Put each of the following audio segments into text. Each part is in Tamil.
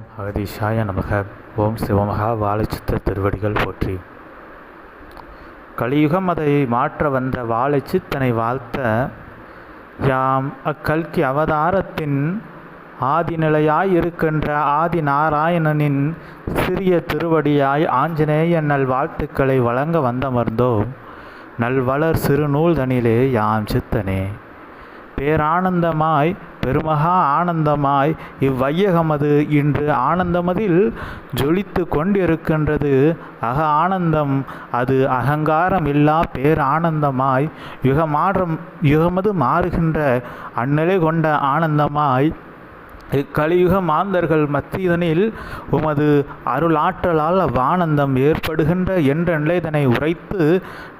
அகதீஷாய நமக. ஓம் சிவமகா. வாழைச்சித்த திருவடிகள் போற்றி. கலியுகம் அதை மாற்ற வந்த வாழைச்சித்தனை வாழ்த்த யாம் அக்கல்கி அவதாரத்தின் ஆதிநிலையாய் இருக்கின்ற ஆதி நாராயணனின் சிறிய திருவடியாய் ஆஞ்சநேய நல் வாழ்த்துக்களை வழங்க வந்தமர்ந்தோம் நல்வளர் சிறுநூல்தனிலே யாம் சித்தனே. பேரானந்தமாய் பெருமகா ஆனந்தமாய் இவ்வையகமது இன்று ஆனந்தமதில் ஜொலித்து கொண்டிருக்கின்றது. அக ஆனந்தம் அது அகங்காரம் இல்லா பேரானந்தமாய் யுகமாற்றம் யுகமது மாறுகின்ற அந்நிலை கொண்ட ஆனந்தமாய் இக்கலியுக மாந்தர்கள் மத்தியதனில் உமது அருளாற்றலால் அவ்வானந்தம் ஏற்படுகின்ற என்ற நிலைதனை உரைத்து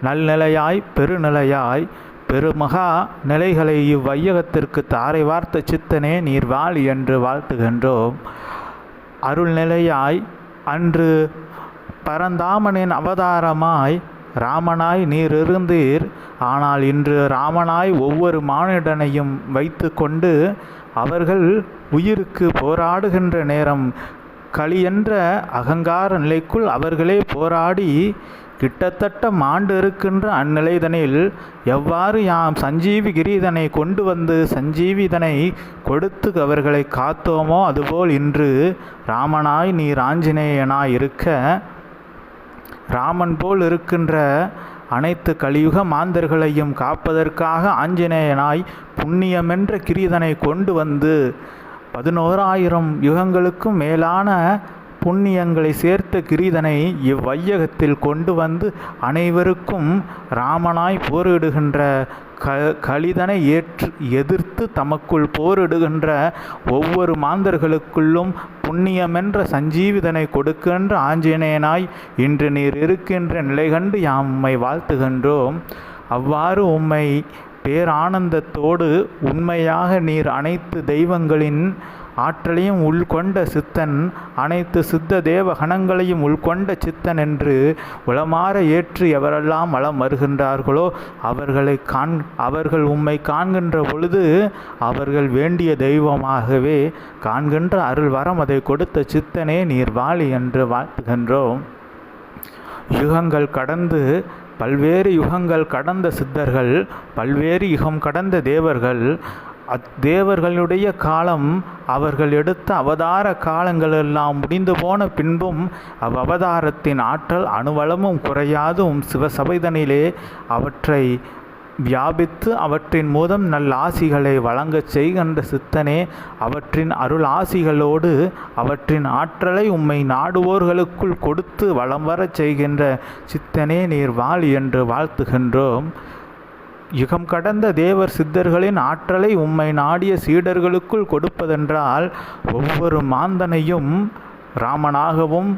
நல்நிலையாய் பெருநிலையாய் பெருமகா நிலைகளை இவ்வையகத்திற்கு தாரை வார்த்த சித்தனே நீர் வாழ் என்று வாழ்த்துகின்றோம். அருள்நிலையாய் அன்று பரந்தாமனின் அவதாரமாய் ராமனாய் நீர் இருந்தீர். ஆனால் இன்று ராமனாய் ஒவ்வொரு மானிடனையும் வைத்து கொண்டு அவர்கள் உயிருக்கு போராடுகின்ற நேரம் களியென்ற அகங்கார நிலைக்குள் அவர்களே போராடி கிட்டத்தட்ட மாண்டு இருக்கின்ற அந்நிலைதனில் எவ்வாறு யாம் சஞ்சீவி கிரீதனை கொண்டு வந்து சஞ்சீவிதனை கொடுத்து அவர்களை காத்தோமோ அதுபோல் இன்று ராமனாய் நீர் ஆஞ்சநேயனாய் இருக்க ராமன் போல் இருக்கின்ற அனைத்து கலியுக மாந்தர்களையும் காப்பதற்காக ஆஞ்சநேயனாய் புண்ணியமென்ற கிரீதனை கொண்டு வந்து பதினோராயிரம் யுகங்களுக்கும் மேலான புண்ணியங்களை சேர்த்த கிரீதனை இவ்வையகத்தில் கொண்டு வந்து அனைவருக்கும் ராமனாய் போரிடுகின்ற க கலிதனை ஏற்று எதிர்த்து தமக்குள் போரிடுகின்ற ஒவ்வொரு மாந்தர்களுக்குள்ளும் புண்ணியமென்ற சஞ்சீவிதனை கொடுக்கின்ற ஆஞ்சநேயனாய் இன்று நீர் இருக்கின்ற நிலை கண்டு யாம் உம்மை வாழ்த்துகின்றோம். அவ்வாறு உம்மை பேரானந்தத்தோடு உண்மையாக நீர் அனைத்து தெய்வங்களின் ஆற்றலையும் உள்கொண்ட சித்தன் அனைத்து சித்த தேவ கணங்களையும் உள்கொண்ட சித்தன் என்று உளமாற ஏற்று எவரெல்லாம் வளம் வருகின்றார்களோ அவர்களை காண் அவர்கள் உம்மை காண்கின்ற பொழுது அவர்கள் வேண்டிய தெய்வமாகவே காண்கின்ற அருள் வரம் அதை கொடுத்த சித்தனே நீர் வாழி என்று வாழ்த்துகின்றோம். யுகங்கள் கடந்து பல்வேறு யுகங்கள் கடந்த சித்தர்கள் பல்வேறு யுகம் கடந்த தேவர்கள் அத்தேவர்களுடைய காலம் அவர்கள் எடுத்த அவதார காலங்கள் எல்லாம் முடிந்து போன பின்பும் அவ் அவதாரத்தின் ஆற்றல் அணுவளமும் குறையாதும் சிவசபைதனிலே அவற்றை வியாபித்து அவற்றின் மூலம் நல்ல ஆசிகளை வழங்கச் செய்கின்ற சித்தனே அவற்றின் அருள் ஆசிகளோடு அவற்றின் ஆற்றலை உம்மை நாடுவோர்களுக்குள் கொடுத்து வளம் வரச் செய்கின்ற சித்தனே நீர் வாழ் என்று வாழ்த்துகின்றோம். யுகம் கடந்த தேவர் சித்தர்களின் ஆற்றலை உம்மை நாடிய சீடர்களுக்குள் கொடுப்பதென்றால் ஒவ்வொரு மாந்தனையும் ராமனாகவும்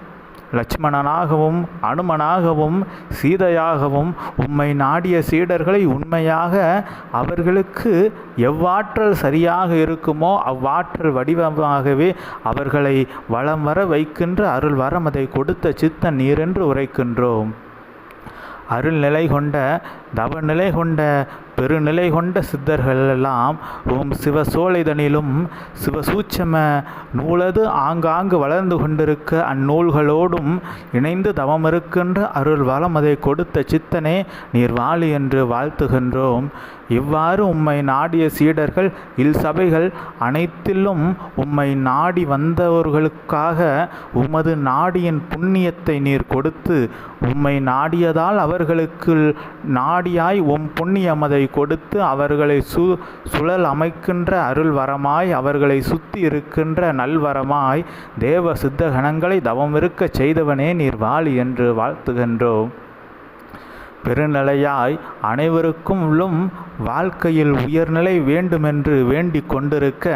லட்சுமணனாகவும் அனுமனாகவும் சீதையாகவும் உம்மை நாடிய சீடர்களை உண்மையாக அவர்களுக்கு எவ்வாற்றல் சரியாக இருக்குமோ அவ்வாற்றல் வடிவமாகவே அவர்களை வளம் வர வைக்கின்ற அருள் வரம் அதை கொடுத்த சித்தன் நீரென்று உரைக்கின்றோம். அருள்நிலை கொண்ட தவநிலை கொண்ட பெருநிலை கொண்ட சித்தர்கள் எல்லாம் ஓம் சிவசோலைதனிலும் சிவசூட்சம நூலது ஆங்காங்கு வளர்ந்து கொண்டிருக்க அந்நூல்களோடும் இணைந்து தவமிருக்கின்ற அருள் வளம் அதை கொடுத்த சித்தனே நீர் வாழி என்று வாழ்த்துகின்றோம். இவ்வாறு உம்மை நாடிய சீடர்கள் இல் சபைகள் அனைத்திலும் உம்மை நாடி வந்தவர்களுக்காக உமது நாடியின் புண்ணியத்தை நீர் கொடுத்து உம்மை நாடியதால் அவர்களுக்கு நாடியாய் உம் புண்ணியமதை கொடுத்து அவர்களை சு சுழல் அமைக்கின்ற அருள் வரமாய் அவர்களை சுத்தி இருக்கின்ற நல்வரமாய் தேவ சித்த கணங்களை தவம் இருக்க செய்தவனே நீர் வாழி என்று வாழ்த்துகின்றோம். பெருநிலையாய் அனைவருக்குள்ளும் வாழ்க்கையில் உயர்நிலை வேண்டுமென்று வேண்டிக் கொண்டிருக்க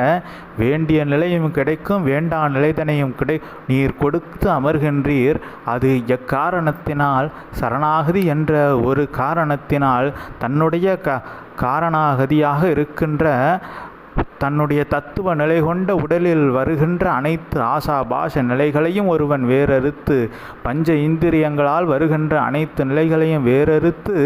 வேண்டிய நிலையும் கிடைக்கும் வேண்டா நிலைதனையும் கிடை நீர் கொடுத்து அமர்கின்றீர். அது எக்காரணத்தினால்? சரணாகதி என்ற ஒரு காரணத்தினால் தன்னுடைய க காரணாகதியாக இருக்கின்ற தன்னுடைய தத்துவ நிலை கொண்ட உடலில் வருகின்ற அனைத்து ஆசாபாச நிலைகளையும் ஒருவன் வேறறுத்து பஞ்ச இந்திரியங்களால் வருகின்ற அனைத்து நிலைகளையும் வேறறுத்து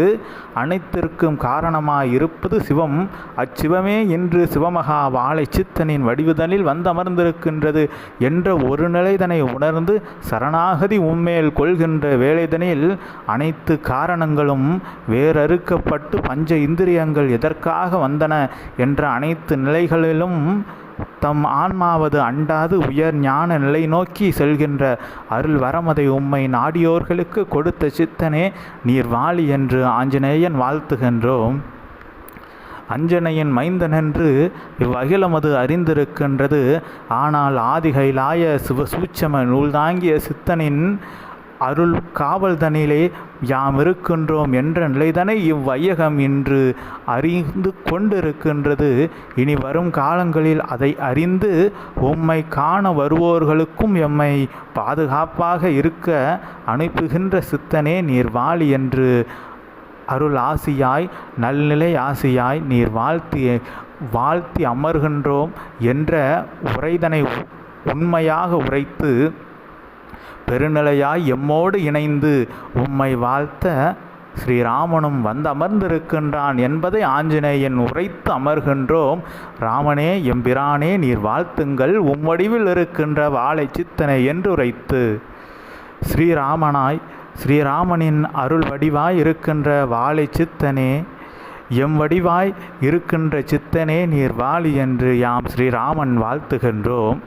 அனைத்திற்கும் காரணமாய் இருப்பது சிவம். அச்சிவமே இன்று சிவமகா வாழை சித்தனின் வடிவுதனில் வந்தமர்ந்திருக்கின்றது என்ற ஒரு நிலைதனை உணர்ந்து சரணாகதி உண்மையில் கொள்கின்ற வேலைதனில் அனைத்து காரணங்களும் வேறறுக்கப்பட்டு பஞ்ச இந்திரியங்கள் எதற்காக வந்தன என்ற அனைத்து நிலைகள் நிலைகளிலும் தம் ஆன்மாவது அண்டாது உயர் ஞான நிலை நோக்கி செல்கின்ற அருள் வரமதை உம்மை நாடியோர்களுக்கு கொடுத்த சித்தனே நீர் வாழி என்று ஆஞ்சநேயன் வாழ்த்துகின்றோம். அஞ்சனையின் மைந்தனென்று இவ்வகிலமது அறிந்திருக்கின்றது. ஆனால் ஆதிகைலாய சிவ சூட்சம நூல்தாங்கிய சித்தனின் அருள் காவல்தனிலே யாம் இருக்கின்றோம் என்ற நிலைதனை இவ்வையகம் இன்று அறிந்து கொண்டிருக்கின்றது. இனி வரும் காலங்களில் அதை அறிந்து உம்மை காண வருவோர்களுக்கும் எம்மை பாதுகாப்பாக இருக்க அனுப்புகின்ற சித்தனே நீர் வாழி என்று அருள் ஆசியாய் நல்நிலை ஆசியாய் நீர் வாழ்த்தி வாழ்த்தி அமர்கின்றோம் என்ற உரைதனை உண்மையாக உரைத்து பெருநிலையாய் எம்மோடு இணைந்து உம்மை வாழ்த்த ஸ்ரீராமனும் வந்து அமர்ந்திருக்கின்றான் என்பதை ஆஞ்சநேயன் உரைத்து அமர்கின்றோம். ராமனே எம்பிரானே நீர் வாழ்த்துங்கள். உம்வடிவில் இருக்கின்ற வாழை சித்தனை என்று உரைத்து. ஸ்ரீராமனாய் ஸ்ரீராமனின் அருள் வடிவாய் இருக்கின்ற வாழை சித்தனே எம் வடிவாய் இருக்கின்ற சித்தனே நீர் வாழி என்று யாம் ஸ்ரீராமன் வாழ்த்துகின்றோம்.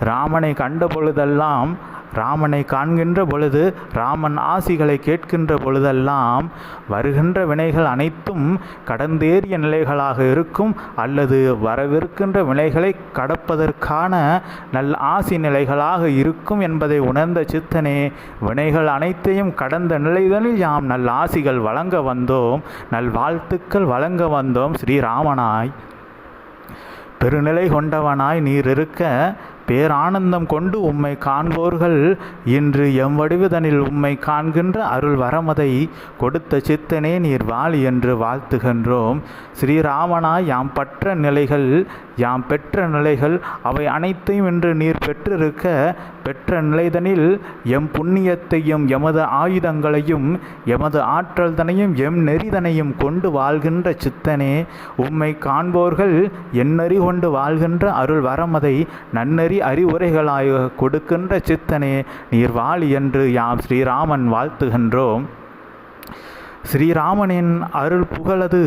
ராமனை கண்ட பொழுதெல்லாம் ராமனை காண்கின்ற பொழுது ராமன் ஆசிகளை கேட்கின்ற பொழுதெல்லாம் வருகின்ற வினைகள் அனைத்தும் கடந்தேறிய நிலைகளாக இருக்கும் அல்லது வரவிருக்கின்ற வினைகளை கடப்பதற்கான நல் ஆசி நிலைகளாக இருக்கும் என்பதை உணர்ந்த சித்தனே வினைகள் அனைத்தையும் கடந்த நிலைகளில் யாம் நல் ஆசிகள் வழங்க வந்தோம் நல் வாழ்த்துக்கள் வழங்க வந்தோம் ஸ்ரீராமனாய் பெருநிலை கொண்டவனாய் நீர் இருக்க பேரானந்தம் கொண்டு உம்மை காண்போர்கள். இன்று எம் வடிவுதனில் உம்மை காண்கின்ற அருள் வரமதை கொடுத்த சித்தனே நீர் வாழ் என்று வாழ்த்துகின்றோம். ஸ்ரீராமனா யாம் பற்ற நிலைகள் யாம் பெற்ற நிலைகள் அவை அனைத்தையும் இன்று நீர் பெற்றிருக்க பெற்ற நிலைதனில் எம் புண்ணியத்தையும் எமது ஆயுதங்களையும் எமது ஆற்றல் தனையும் எம் நெறிதனையும் கொண்டு வாழ்கின்ற சித்தனே உம்மை காண்போர்கள் எண்ணறி கொண்டு வாழ்கின்ற அருள் வரமதை நன்னறி அறிவுரைகளாக கொடுக்கின்ற சித்தனே நீர் வாழி என்று யாம் ஸ்ரீராமன் வாழ்த்துகின்றோம். ஸ்ரீராமனின் அருள் புகழது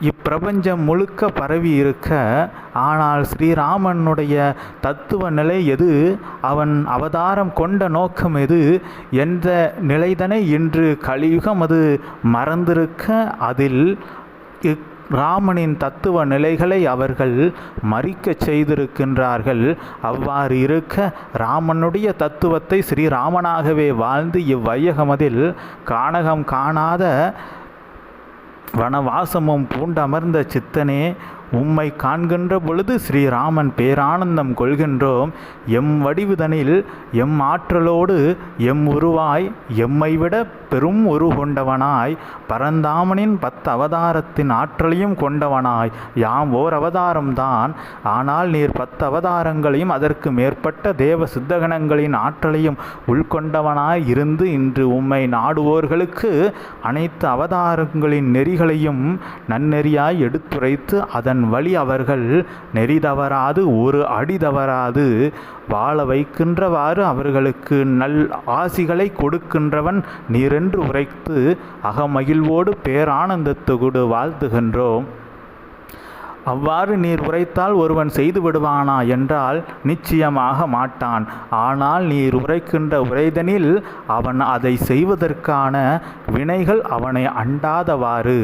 இப்பிரபஞ்சம் முழுக்க பரவி இருக்க ஆனால் ஸ்ரீராமனுடைய தத்துவ நிலை எது? அவன் அவதாரம் கொண்ட நோக்கம் எது? என்ற நிலைதனை இன்று கலியுகம் அது மறந்திருக்க அதில் இக் ராமனின் தத்துவ நிலைகளை அவர்கள் மறிக்கச் செய்திருக்கின்றார்கள். அவ்வாறு இருக்க ராமனுடைய தத்துவத்தை ஸ்ரீராமனாகவே வாழ்ந்து இவ்வையகமதில் காணகம் காணாத வனவாசமும் பூண்டமர்ந்த சித்தனே உம்மை காண்கின்ற பொழுது ஸ்ரீராமன் பேரானந்தம் கொள்கின்றோம். எம் வடிவுதனில் எம் ஆற்றலோடு எம் உருவாய் எம்மை விட பெரும் உரு கொண்டவனாய். பரந்தாமனின் பத்து அவதாரத்தின் ஆற்றலையும் கொண்டவனாய். யாம் ஓர் அவதாரம்தான் ஆனால் நீர் பத்து அவதாரங்களையும் அதற்கு மேற்பட்ட தேவ சித்தகணங்களின் ஆற்றலையும் உள்கொண்டவனாய் இருந்து இன்று உம்மை நாடுவோர்களுக்கு அனைத்து அவதாரங்களின் நெறிகளையும் நன்னெறியாய் எடுத்துரைத்து அதன் வழி அவர்கள் நெறி தவறாது ஒரு அடி தவறாது. வாழ வைக்கின்றவாறு அவர்களுக்கு நல் ஆசிகளை கொடுக்கின்றவன் நீரென்று உரைத்து அகமகிழ்வோடு பேரானந்தத்தொகுடு வாழ்த்துகின்றோம். அவ்வாறு நீர் உரைத்தால் ஒருவன் செய்து விடுவானா என்றால் நிச்சயமாக மாட்டான். ஆனால் நீர் உரைக்கின்ற உரைதனில் அவன் அதை செய்வதற்கான வினைகள் அவனை அண்டாதவாறு.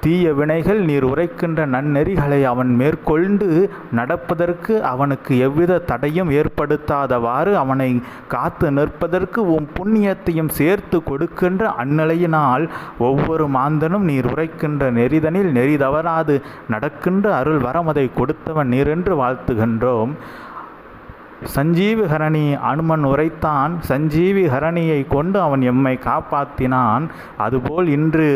தீய வினைகள் நீர் உரைக்கின்ற நன்னெறிகளை அவன் மேற்கொண்டு நடப்பதற்கு அவனுக்கு எவ்வித தடையும் ஏற்படுத்தாதவாறு அவனை காத்து நிற்பதற்கு உம் புண்ணியத்தையும் சேர்த்து கொடுக்கின்ற அந்நிலையினால் ஒவ்வொரு மாந்தனும் நீர் உரைக்கின்ற நெறிதனில் நெறி தவறாது நடக்கின்ற அருள் வரமதை கொடுத்தவன் நீரென்று வாழ்த்துகின்றோம். சஞ்சீவி ஹரணி அனுமன் உரைத்தான் சஞ்சீவிஹரணியை கொண்டு அவன் எம்மை காப்பாற்றினான் அதுபோல் இன்று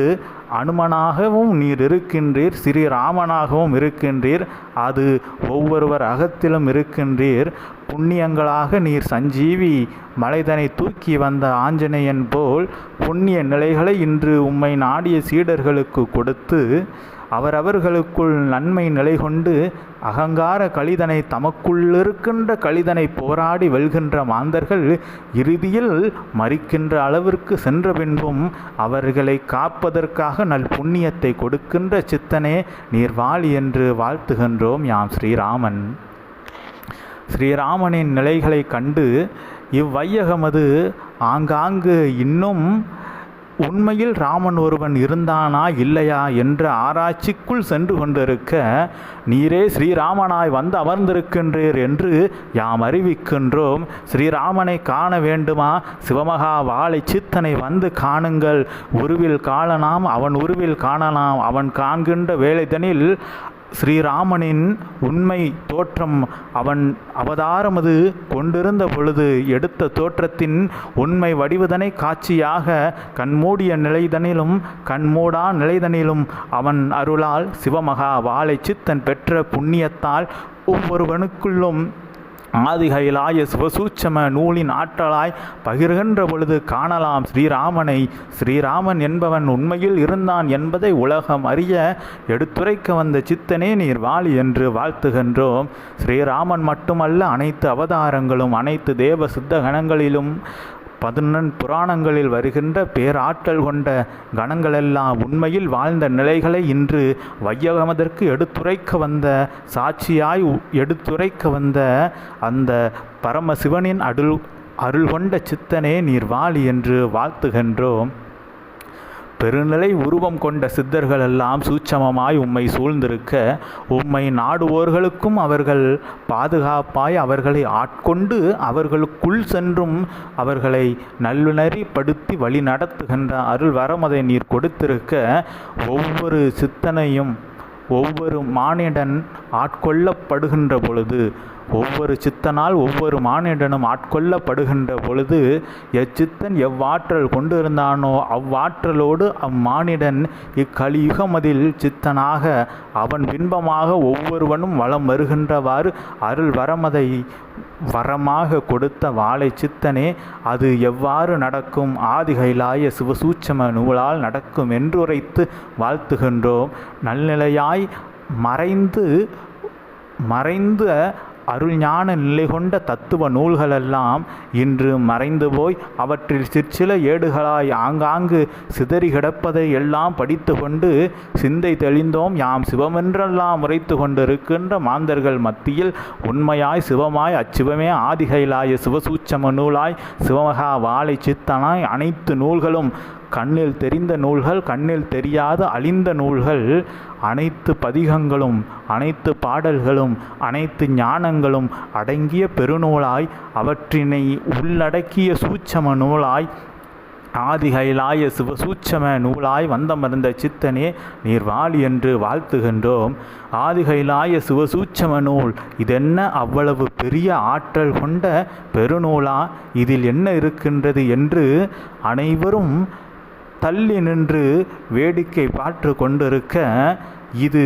அனுமனாகவும் நீர் இருக்கின்றீர் ஸ்ரீராமனாகவும் இருக்கின்றீர் அது ஒவ்வொருவர் அகத்திலும் இருக்கின்றீர். புண்ணியங்களாக நீர் சஞ்சீவி மலைதனை தூக்கி வந்த ஆஞ்சநேயன் போல் புண்ணிய நிலைகளை இன்று உம்மை நாடிய சீடர்களுக்கு கொடுத்து அவரவர்களுக்குள் நன்மை நிலை கொண்டு அகங்கார கழிதனை தமக்குள்ளிருக்கின்ற கழிதனை போராடி வெல்கின்ற மாந்தர்கள் இறுதியில் மறிக்கின்ற அளவிற்கு சென்ற பின்பும் அவர்களை காப்பதற்காக நல் புண்ணியத்தை கொடுக்கின்ற சித்தனே நீர் வாழி என்று வாழ்த்துகின்றோம் யாம் ஸ்ரீராமன். ஸ்ரீராமனின் நிலைகளை கண்டு இவ்வையகமது ஆங்காங்கு இன்னும் உண்மையில் ராமன் ஒருவன் இருந்தானா இல்லையா என்ற ஆராய்ச்சிக்குள் சென்று கொண்டிருக்க நீரே ஸ்ரீராமனாய் வந்து அமர்ந்திருக்கின்றீர் என்று யாம் அறிவிக்கின்றோம். ஸ்ரீராமனை காண வேண்டுமா? சிவமகா வாழை சித்தனை வந்து காணுங்கள். உருவில் காணலாம் அவன் உருவில் காணலாம். அவன் காண்கின்ற வேலைதனில் ஸ்ரீராமனின் உண்மை தோற்றம் அவன் அவதாரமது கொண்டிருந்த பொழுது எடுத்த தோற்றத்தின் உண்மை வடிவதனை காட்சியாக கண்மூடிய நிலைதனிலும் கண்மூடா நிலைதனிலும் அவன் அருளால் சிவமகா வாழை சித்தன் பெற்ற புண்ணியத்தால் ஒவ்வொருவனுக்குள்ளும் ஆதிகையிலாய சிவசூட்சம நூலின் ஆற்றலாய் பகிர்கின்ற பொழுது காணலாம் ஸ்ரீராமனை. ஸ்ரீராமன் என்பவன் உண்மையில் இருந்தான் என்பதை உலகம் அறிய எடுத்துரைக்க வந்த சித்தனே நீர் வாழி என்று வாழ்த்துகின்றோம். ஸ்ரீராமன் மட்டுமல்ல அனைத்து அவதாரங்களும் அனைத்து தேவ சித்த கணங்களிலும் பதினொன் புராணங்களில் வருகின்ற பேராற்றல் கொண்ட கணங்களெல்லாம் உண்மையில் வாழ்ந்த நிலைகளை இன்று வையகமதற்கு எடுத்துரைக்க வந்த சாட்சியாய் எடுத்துரைக்க வந்த அந்த பரமசிவனின் அருள் அருள் கொண்ட சித்தனே நீர் வாழி என்று வாழ்த்துகின்றோம். பெருநிலை உருவம் கொண்ட சித்தர்கள் எல்லாம் சூட்சமமாய் உம்மை சூழ்ந்திருக்க உம்மை நாடுவோர்களுக்கும் அவர்கள் பாதுகாப்பாய் அவர்களை ஆட்கொண்டு அவர்களுக்குள் சென்றும் அவர்களை நல்லுணரிப்படுத்தி வழி நடத்துகின்ற அருள் வரமதை நீர் கொடுத்திருக்க ஒவ்வொரு சித்தனையும் ஒவ்வொரு மானிடன் ஆட்கொள்ளப்படுகின்ற பொழுது ஒவ்வொரு சித்தனால் ஒவ்வொரு மானிடனும் ஆட்கொள்ளப்படுகின்ற பொழுது எச்சித்தன் எவ்வாற்றல் கொண்டிருந்தானோ அவ்வாற்றலோடு அம்மானிடன் இக்கலியுகமதில் சித்தனாக அவன் பின்பமாக ஒவ்வொருவனும் வளம் வருகின்றவாறு அருள் வரமதை வரமாக கொடுத்த வாழை சித்தனே அது எவ்வாறு நடக்கும்? ஆதிகைலாய சிவசூட்சம நூலால் நடக்கும் என்றுரைத்து வாழ்த்துகின்றோம். நல்நிலையாய் மறைந்து மறைந்த அருள்ஞான நிலை கொண்ட தத்துவ நூல்களெல்லாம் இன்று மறைந்து போய் அவற்றில் சிற்சில ஏடுகளாய் ஆங்காங்கு சிதறி கிடப்பதை எல்லாம் படித்து கொண்டு சிந்தை தெளிந்தோம். யாம் சிவமென்றெல்லாம் உரைத்து கொண்டிருக்கின்ற மாந்தர்கள் மத்தியில் உண்மையாய் சிவமாய் அச்சிவமே ஆதிகைலாய சிவசூட்சம நூலாய் சிவமகா வாழை சித்தனாய் அனைத்து நூல்களும் கண்ணில் தெரிந்த நூல்கள் கண்ணில் தெரியாத அழிந்த நூல்கள் அனைத்து பதிகங்களும் அனைத்து பாடல்களும் அனைத்து ஞானங்களும் அடங்கிய பெருநூலாய் அவற்றினை உள்ளடக்கிய சூட்சம நூலாய் ஆதிகைலாய சிவசூட்சம நூலாய் வந்தமர்ந்த சித்தனே நீர் வாழி என்று வாழ்த்துகின்றோம். ஆதிகைலாய சிவசூட்சம நூல் இதென்ன அவ்வளவு பெரிய ஆற்றல் கொண்ட பெருநூலா? இதில் என்ன இருக்கின்றது என்று அனைவரும் தள்ளி நின்று வேடிக்கை பார்த்து கொண்டிருக்க இது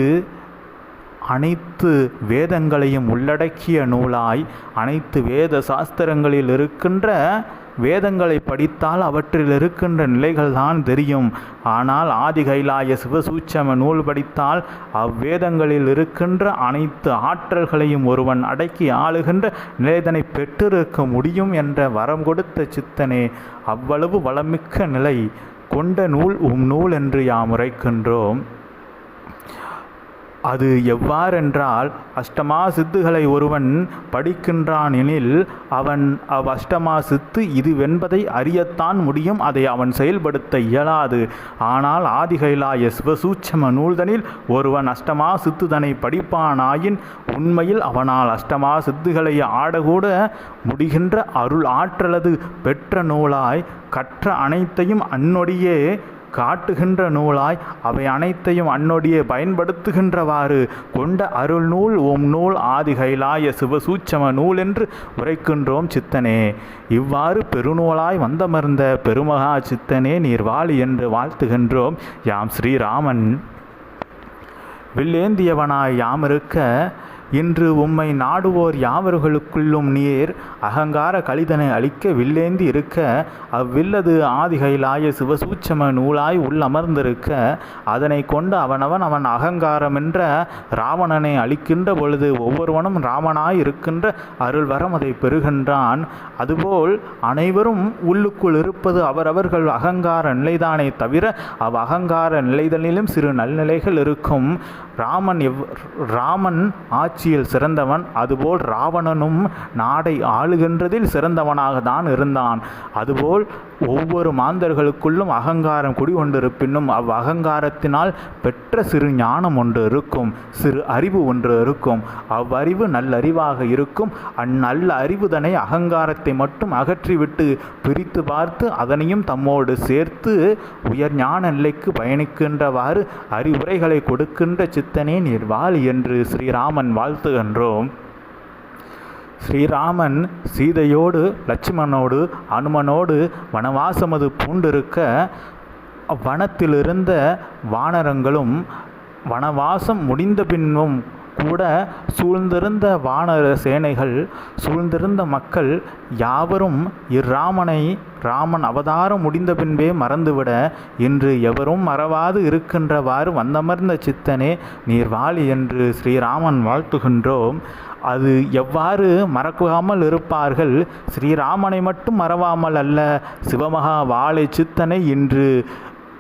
அனைத்து வேதங்களையும் உள்ளடக்கிய நூலாய் அனைத்து வேத சாஸ்திரங்களில் இருக்கின்ற வேதங்களை படித்தால் அவற்றில் இருக்கின்ற நிலைகள்தான் தெரியும். ஆனால் ஆதிகைலாய சிவசூட்சம நூல் படித்தால் அவ்வேதங்களில் இருக்கின்ற அனைத்து ஆற்றல்களையும் ஒருவன் அடக்கி ஆளுகின்ற நிலைதனை பெற்றிருக்க முடியும் என்ற வரம் கொடுத்த சித்தனே அவ்வளவு வளமிக்க நிலை. கொண்ட நூல் உம் நூல் என்று யாம் உரைக்கின்றோம் அது எவ்வாறென்றால் அஷ்டமா சித்துகளை ஒருவன் படிக்கின்றான் எனில் அவன் அவ் அஷ்டமா சித்து இதுவென்பதை அறியத்தான் முடியும் அதை அவன் செயல்படுத்த இயலாது. ஆனால் ஆதிகைலாய சிவசூட்சம நூல்தனில் ஒருவன் அஷ்டமா சித்துதனை படிப்பானாயின் உண்மையில் அவனால் அஷ்டமா சித்துகளை ஆடக்கூட முடிகின்ற அருள் ஆற்றலது பெற்ற நூலாய் கற்ற அனைத்தையும் அன்னொடியே காட்டுகின்ற நூலாய் அவை அனைத்தையும் அன்னொடியே பயன்படுத்துகின்றவாறு கொண்ட அருள் நூல் ஓம் நூல் ஆதி கைலாய சிவசூட்சம நூல் என்று உரைக்கின்றோம் சித்தனே. இவ்வாறு பெருநூலாய் வந்தமர்ந்த பெருமகா சித்தனே நீர் வாழி என்று வாழ்த்துகின்றோம் யாம் ஸ்ரீராமன். வில்லேந்தியவனாய் யாமிருக்க இன்று உம்மை நாடுவோர் யாவர்களுக்குள்ளும் நீர் அகங்கார கலிதனை அளிக்க வில்லேந்தி இருக்க அவ்வில்லது ஆதிகைலாய சிவசூட்சம நூலாய் உள்ளமர்ந்திருக்க அதனை கொண்டு அவனவன் அவன் அகங்காரமென்ற ராவணனை அளிக்கின்ற பொழுது ஒவ்வொருவனும் ராமனாய் இருக்கின்ற அருள்வரம் அதை பெறுகின்றான். அதுபோல் அனைவரும் உள்ளுக்குள் இருப்பது அவரவர்கள் அகங்கார நிலைதானே தவிர அவ் அகங்கார நிலைதலிலும் சிறு நல்நிலைகள் இருக்கும். ராமன் எவ் ராமன் ஆட்சியில் சிறந்தவன் அதுபோல் ராவணனும் நாடை ஆளுகின்றதில் சிறந்தவனாக தான் இருந்தான். அதுபோல் ஒவ்வொரு மாந்தர்களுக்குள்ளும் அகங்காரம் குடிகொண்டிருப்பினும் அவ் அகங்காரத்தினால் பெற்ற சிறு ஞானம் ஒன்று இருக்கும் சிறு அறிவு ஒன்று இருக்கும். அவ்வறிவு நல்லறிவாக இருக்கும். அந்நல்ல அறிவுதனை அகங்காரத்தை மட்டும் அகற்றிவிட்டு பிரித்து பார்த்து அதனையும் தம்மோடு சேர்த்து உயர் ஞான நிலைக்கு பயணிக்கின்றவாறு அறிவுரைகளை கொடுக்கின்ற சித்தனே நீர் வாழ் என்று ஸ்ரீராமன் வாழ்த்துகின்றோம். ஸ்ரீராமன் சீதையோடு லட்சுமணோடு அனுமனோடு வனவாசமது பூண்டிருக்க வனத்திலிருந்த வானரங்களும் வனவாசம் முடிந்த பின்னும் கூட சூழ்ந்திருந்த வானர சேனைகள் சூழ்ந்திருந்த மக்கள் யாவரும் இராமனை ராமன் அவதாரம் முடிந்த பின்பே மறந்துவிட இன்று எவரும் மறவாது இருக்கின்றவாறு வந்தமர்ந்த சித்தனே நீர் வாழி என்று ஸ்ரீராமன் வாழ்த்துகின்றோம். அது எவ்வாறு மறக்காமல் இருப்பார்கள்? ஸ்ரீராமனை மட்டும் மறவாமல் அல்ல சிவமகா வாழை சித்தனை இன்று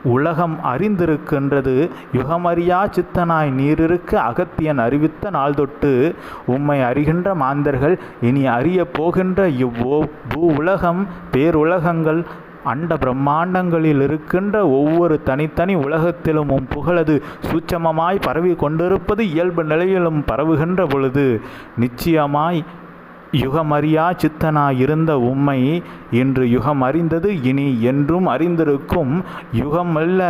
உலகம் அறிந்திருக்கின்றது. யுகமறியா சித்தனாய் நீரிருக்க அகத்தியன் அறிவித்த நாள் தொட்டு உம்மை அறிகின்ற மாந்தர்கள் இனி அறியப் போகின்ற இவ்வோ பூ உலகம் பேருலகங்கள் அண்ட பிரம்மாண்டங்களில் இருக்கின்ற ஒவ்வொரு தனித்தனி உலகத்திலும் உம் புகழது சூட்சமமாய் பரவி கொண்டிருப்பது இயல்பு நிலையிலும் பரவுகின்ற பொழுது நிச்சயமாய் யுகமறியா சித்தனாயிருந்த உம்மை இன்று யுகம் அறிந்தது இனி என்றும் அறிந்திருக்கும் யுகமல்ல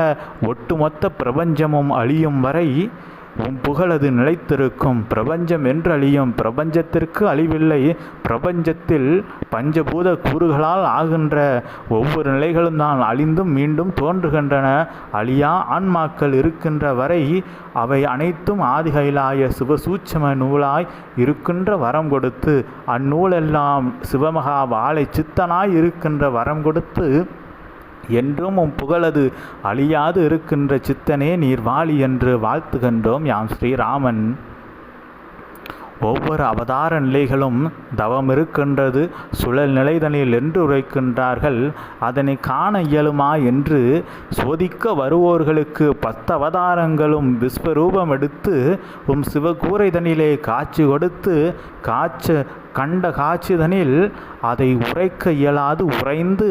ஒட்டுமொத்த பிரபஞ்சமும் அழியும் வரை உம் புகழது நிலைத்திருக்கும். பிரபஞ்சம் என்றழியும். பிரபஞ்சத்திற்கு அழிவில்லை. பிரபஞ்சத்தில் பஞ்சபூத கூறுகளால் ஆகின்ற ஒவ்வொரு நிலைகளும் தான் அழிந்தும் மீண்டும் தோன்றுகின்றன. அழியா ஆன்மாக்கள் இருக்கின்ற வரை அவை அனைத்தும் ஆதிகைலாய சிவசூட்சம நூலாய் இருக்கின்ற வரம் கொடுத்து அந்நூலெல்லாம் சிவமகா வாழை சித்தனாய் இருக்கின்ற வரம் கொடுத்து என்றும் உம் புகழது அழியாது இருக்கின்ற சித்தனே நீர் வாழி என்று வாழ்த்துகின்றோம் யாம் ஸ்ரீராமன். ஒவ்வொரு அவதார நிலைகளும் தவம் இருக்கின்றது சுழல் நிலைதனில் என்று உரைக்கின்றார்கள். அதனை காண இயலுமா என்று சோதிக்க வருவோர்களுக்கு பத்து அவதாரங்களும் விஸ்வரூபம் எடுத்து உம் சிவகூரைதனிலே காட்சி கொடுத்து காட்சி கண்ட காட்சிதனில் அதை உரைக்க இயலாது உறைந்து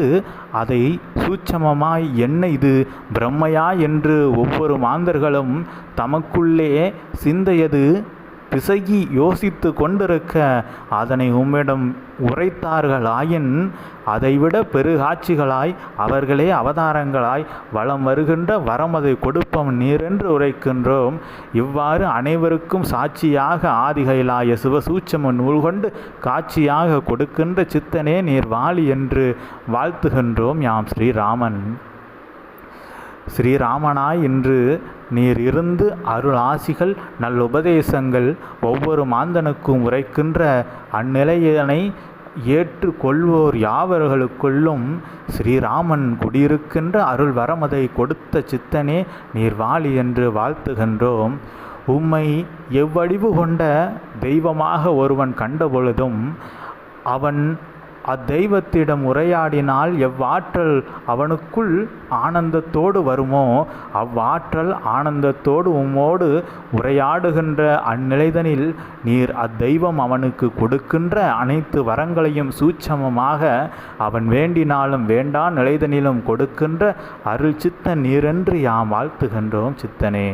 அதை சூட்சமமாய் என்ன இது பிரம்மையா என்று ஒவ்வொரு மாந்தர்களும் தமக்குள்ளே சிந்தையது. பிசகி யோசித்து கொண்டிருக்க அதனை உம்மிடம் உரைத்தார்களாயின் அதைவிட பெருகாட்சிகளாய் அவர்களே அவதாரங்களாய் வலம் வருகின்ற வரமதை கொடுப்பம் நீரென்று உரைக்கின்றோம். இவ்வாறு அனைவருக்கும் சாட்சியாக ஆதிகைலாய சிவசூட்சம நூல் கொண்டு காட்சியாக கொடுக்கின்ற சித்தனே நீர் வாழி என்று வாழ்த்துகின்றோம் யாம் ஸ்ரீராமன். ஸ்ரீராமனாய் இன்று நீர் இருந்து அருள் ஆசிகள் நல்லுபதேசங்கள் ஒவ்வொரு மாந்தனுக்கும் உரைக்கின்ற அந்நிலையனை ஏற்றுக்கொள்வோர் யாவர்களுக்குள்ளும் ஸ்ரீராமன் குடியிருக்கின்ற அருள் வரமதை கொடுத்த சித்தனே நீர் வாழி என்று வாழ்த்துகின்றோம். உம்மை எவ்வடிவு கொண்ட தெய்வமாக ஒருவன் கண்டபொழுதும் அவன் அத்தெய்வத்திடம் உரையாடினால் எவ்வாற்றல் அவனுக்குள் ஆனந்தத்தோடு வருமோ? அவ்வாற்றல் ஆனந்தத்தோடு உம்மோடு உரையாடுகின்ற அந்நிலைதனில் நீர் அத்தெய்வம் அவனுக்கு கொடுக்கின்ற அனைத்து வரங்களையும் சூட்சமமாக அவன் வேண்டினாலும் வேண்டா நிலைதனிலும் கொடுக்கின்ற அருள் சித்த நீரென்று யாம் வாழ்த்துகின்றோம் சித்தனே.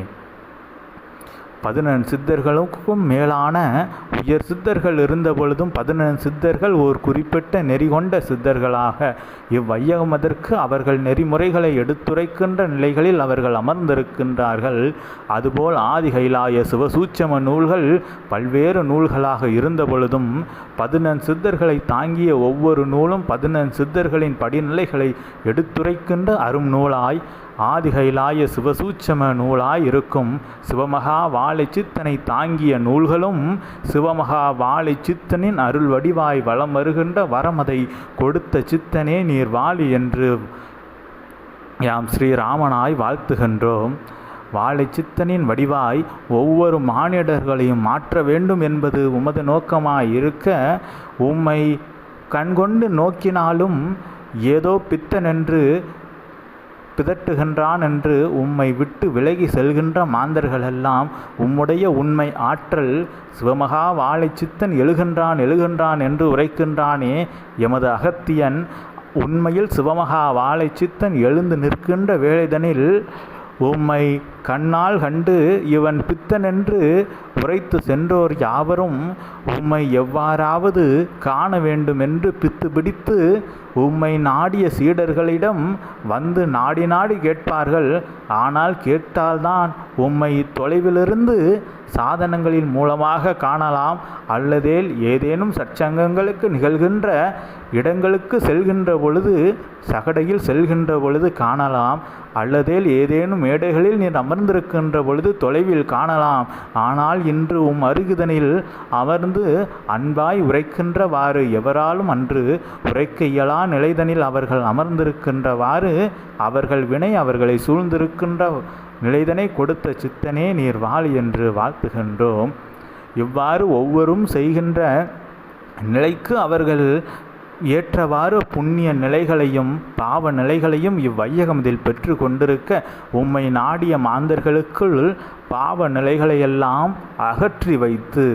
பதினெண் சித்தர்களுக்கும் மேலான உயர் சித்தர்கள் இருந்த பொழுதும் பதினெண் சித்தர்கள் ஒரு குறிப்பிட்ட நெறி கொண்ட சித்தர்களாக இவ்வையகமதற்கு அவர்கள் நெறிமுறைகளை எடுத்துரைக்கின்ற நிலைகளில் அவர்கள் அமர்ந்திருக்கின்றார்கள். அதுபோல் ஆதி கைலாய நூல்கள் பல்வேறு நூல்களாக இருந்த பொழுதும் பதினெண் சித்தர்களை தாங்கிய ஒவ்வொரு நூலும் பதினெண் சித்தர்களின் படிநிலைகளை எடுத்துரைக்கின்ற அரும் நூலாய் ஆதிகைலாய சிவசூட்சம நூலாய் இருக்கும் சிவமகா வாழை சித்தனை தாங்கிய நூல்களும் சிவமகா வாழை சித்தனின் அருள் வடிவாய் வலம் வருகின்ற வரமதை கொடுத்த சித்தனே நீர் வாழி என்று யாம் ஸ்ரீராமனாய் வாழ்த்துகின்றோம். வாழை சித்தனின் வடிவாய் ஒவ்வொரு மானிடர்களையும் மாற்ற வேண்டும் என்பது உமது நோக்கமாய் இருக்க உம்மை கண்கொண்டு நோக்கினாலும் ஏதோ பித்தனென்று பிதட்டுகின்றான் என்று உம்மை விட்டு விலகி செல்கின்ற மாந்தர்களெல்லாம் உம்முடைய உண்மை ஆற்றல் சிவமகா வாழை சித்தன் எழுகின்றான் எழுகின்றான் என்று உரைக்கின்றானே. எமது அகத்தியன் உண்மையில் சிவமகா வாழை சித்தன் எழுந்து நிற்கின்ற வேளைதனில் உம்மை கண்ணால் கண்டு இவன் பித்தனென்று உரைத்து சென்றோர் யாவரும் உம்மை எவ்வாறாவது காண வேண்டுமென்று பித்து பிடித்து உம்மை நாடிய சீடர்களிடம் வந்து நாடி நாடி கேட்பார்கள். ஆனால் கேட்டால்தான் உம்மை தொலைவிலிருந்து சாதனங்களின் மூலமாக காணலாம். அல்லது ஏதேனும் சச்சங்கங்களுக்கு நிகழ்கின்ற இடங்களுக்கு செல்கின்ற பொழுது சகடையில் செல்கின்ற பொழுது காணலாம். அல்லது ஏதேனும் மேடைகளில் நீர் அமர்ந்திருக்கின்ற பொழுது தொலைவில் காணலாம். ஆனால் இன்று உம் அருகுதனில் அமர்ந்து அன்பாய் உரைக்கின்றவாறு எவராலும் அன்று உரைக்க இயலா நிலைதனில் அவர்கள் அமர்ந்திருக்கின்றவாறு அவர்கள் வினை அவர்களை சூழ்ந்திருக்கின்ற நிலைதனை கொடுத்த சித்தனே நீர் வாழ் என்று வாழ்த்துகின்றோம். இவ்வாறு ஒவ்வொரும் செய்கின்ற நிலைக்கு அவர்கள் ஏற்றவாறு புண்ணிய நிலைகளையும் பாவ நிலைகளையும் இவ்வையகம் இதில் பெற்று கொண்டிருக்க உம்மை நாடிய மாந்தர்களுக்குள் பாவ நிலைகளையெல்லாம் அகற்றி வைத்து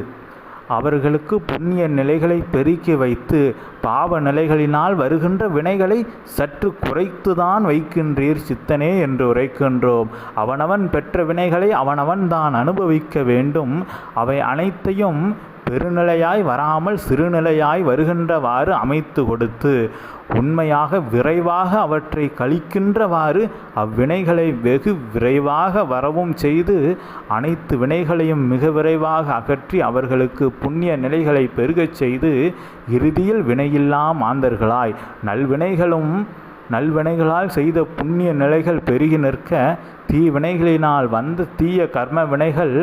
அவர்களுக்கு புண்ணிய நிலைகளை பெருக்கி வைத்து பாவ நிலைகளினால் வருகின்ற வினைகளை சற்று குறைத்துதான் வைக்கின்றீர் சித்தனே என்று உரைக்கின்றோம். அவனவன் பெற்ற வினைகளை அவனவன் தான் அனுபவிக்க வேண்டும். அவை அனைத்தையும் பெருநிலையாய் வராமல் சிறுநிலையாய் வருகின்றவாறு அமைத்து கொடுத்து உண்மையாக விரைவாக அவற்றை கழிக்கின்றவாறு அவ்வினைகளை வெகு விரைவாக வரவும் செய்து அனைத்து வினைகளையும் மிக விரைவாக அகற்றி அவர்களுக்கு புண்ணிய நிலைகளை பெருகச் செய்து இறுதியில் வினையில்லா மாந்தர்களாய் நல்வினைகளும் நல்வினைகளால் செய்த புண்ணிய நிலைகள் பெருகி நிற்க தீவினைகளினால் வந்த தீய கர்ம வினைகள்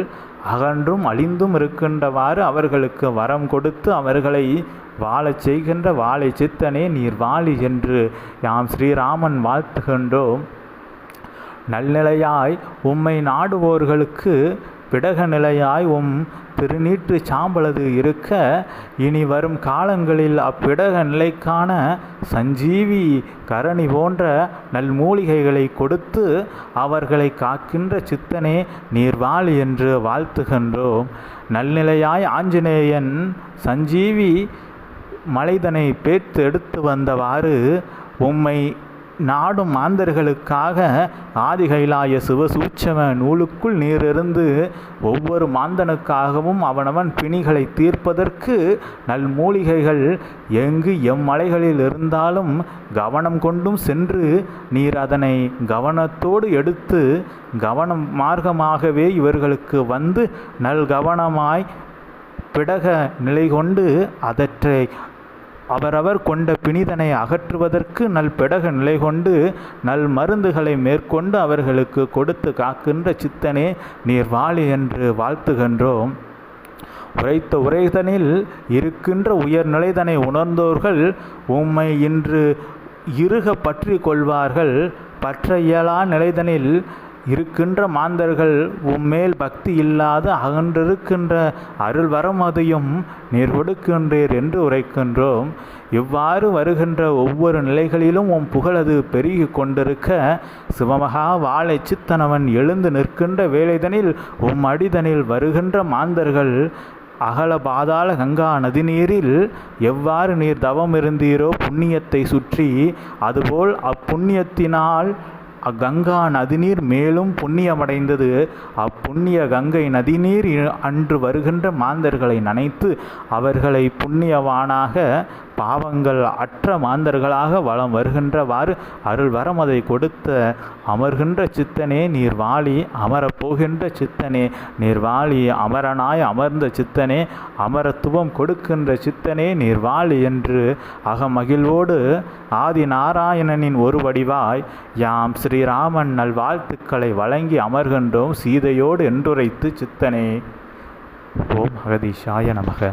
அகன்றும் அழிந்தும் இருக்கின்றவாறு அவர்களுக்கு வரம் கொடுத்து அவர்களை வாழச் செய்கின்ற வாழை சித்தனே நீர் வாழி என்று யாம் ஸ்ரீராமன் வாழ்த்துகின்றோம். நல்நிலையாய் உம்மை நாடுவோர்களுக்கு பிடக நிலையாய் உம் திருநீற்று சாம்பலது இருக்க இனி வரும் காலங்களில் அப்பிடக நிலைக்கான சஞ்சீவி கரணி போன்ற நல்மூலிகைகளை கொடுத்து அவர்களை காக்கின்ற சித்தனே நீர்வாள் என்று வாழ்த்துகின்றோம். நல்நிலையாய் ஆஞ்சநேயன் சஞ்சீவி மலைதனை பேத்து எடுத்து வந்தவாறு உம்மை நாடும் மாந்தர்களுக்காக ஆதிகைலாய சிவசூட்சம நூலுக்குள் நீரிருந்து ஒவ்வொரு மாந்தனுக்காகவும் அவனவன் பிணிகளை தீர்ப்பதற்கு நல்மூலிகைகள் எங்கு எம்மலைகளில் இருந்தாலும் கவனம் கொண்டும் சென்று நீர் அதனை கவனத்தோடு எடுத்து கவனம் மார்க்கமாகவே இவர்களுக்கு வந்து நல்கவனமாய் பிடக நிலை கொண்டு அதற்றை அவரவர் கொண்ட பிணிதனை அகற்றுவதற்கு நல் பெடக நிலை கொண்டு நல் மருந்துகளை மேற்கொண்டு அவர்களுக்கு கொடுத்து காக்கின்ற சித்தனே நீர் வாழி என்று வாழ்த்துகின்றோம். உரைத்த உரைதனில் இருக்கின்ற உயர்நிலைதனை உணர்ந்தோர்கள் உம்மை இன்று இருக பற்றி கொள்வார்கள். பற்ற இயலா நிலைதனில் இருக்கின்ற மாந்தர்கள் உம்மேல் பக்தி இல்லாத அகன்றிருக்கின்ற அருள் வரமதையும் நீர் கொடுக்கின்றீர் என்று உரைக்கின்றோம். இவ்வாறு வருகின்ற ஒவ்வொரு நிலைகளிலும் உம் புகழது பெருகி கொண்டிருக்க சிவமகா வாழை சித்தனவன் எழுந்து நிற்கின்ற வேலைதனில் உம் அடிதனில் வருகின்ற மாந்தர்கள் அகல பாதாள கங்கா நதிநீரில் எவ்வாறு நீர் தவம் இருந்தீரோ புண்ணியத்தை சுற்றி அதுபோல் அப்புண்ணியத்தினால் கங்கா நதிநீர் மேலும் புண்ணியமடைந்தது. அப்புண்ணிய கங்கை நதிநீர் அன்று வருகின்ற மாந்தர்களை நனைத்து அவர்களை புண்ணியவானாக பாவங்கள் அற்ற மாந்தர்களாக வலம் வருகின்றவாறு அருள் வரமதை கொடுத்த அமர்கின்ற சித்தனே நீர் வாழி அமரப்போகின்ற சித்தனே நீர் வாழி அமரனாய் அமர்ந்த சித்தனே அமரத்துவம் கொடுக்கின்ற சித்தனே நீர் வாழி என்று அகமகிழ்வோடு ஆதி நாராயணனின் ஒரு வடிவாய் யாம் ஸ்ரீராமன் நல்வாழ்த்துக்களை வழங்கி அமர்கின்றோம் சீதையோடு என்றுரைத்து சித்தனே. ஓம் அகதீஷாய நமக.